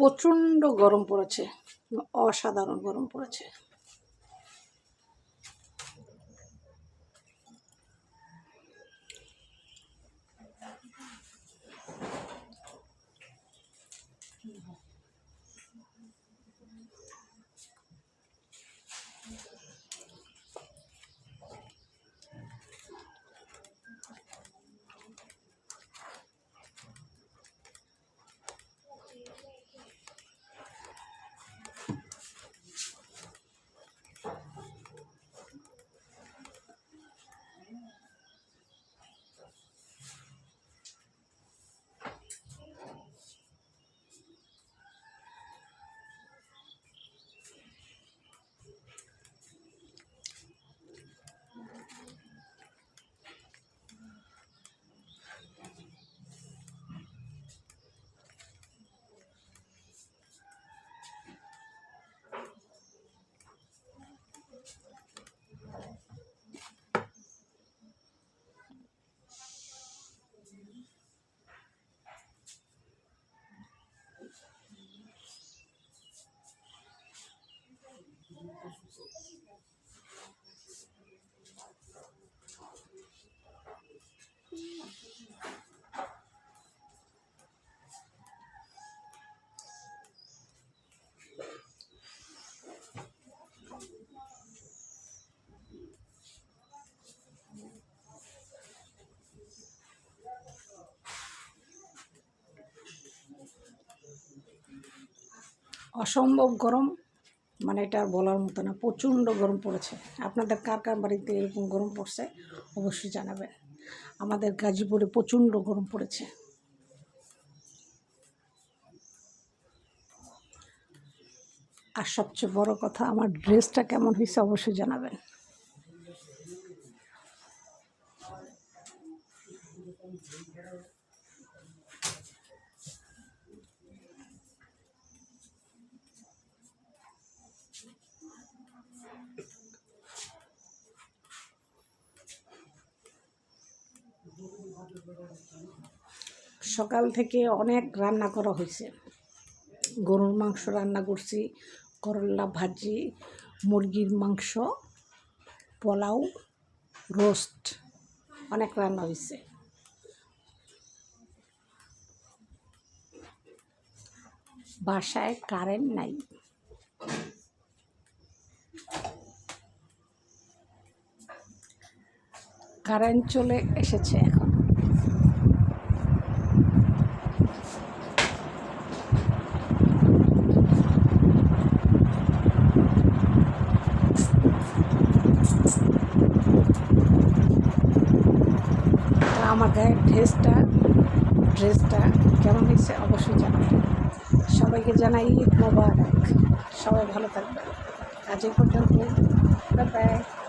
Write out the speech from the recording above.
প্রচণ্ড গরম পড়েছে অসাধারণ গরম পড়েছে। অসম্ভব গরম মানে এটা আর বলার মতো না, প্রচণ্ড গরম পড়েছে। আপনাদের কার কার বাড়িতে এরকম গরম পড়ছে অবশ্যই জানাবেন। আমাদের গাজীপুরে প্রচণ্ড গরম পড়েছে। আর সবচেয়ে বড় কথা, আমার ড্রেসটা কেমন হয়েছে অবশ্যই জানাবেন। সকাল থেকে অনেক রান্না করা হয়েছে। গরুর মাংস রান্না করছি, করলা ভাজি, মুরগির মাংস, পোলাও, রোস্ট, অনেক রান্না হয়েছে। বাসায় কারেন্ট নাই। কারেন্ট চলে এসেছে এখন। আমার গায়ের ড্রেসটা ড্রেসটা কেমন হয়েছে অবশ্যই জানাবেন। সবাইকে জানাই ঈদ মোবারক। সবাই ভালো থাকবেন। আজ এই পর্যন্ত বাই।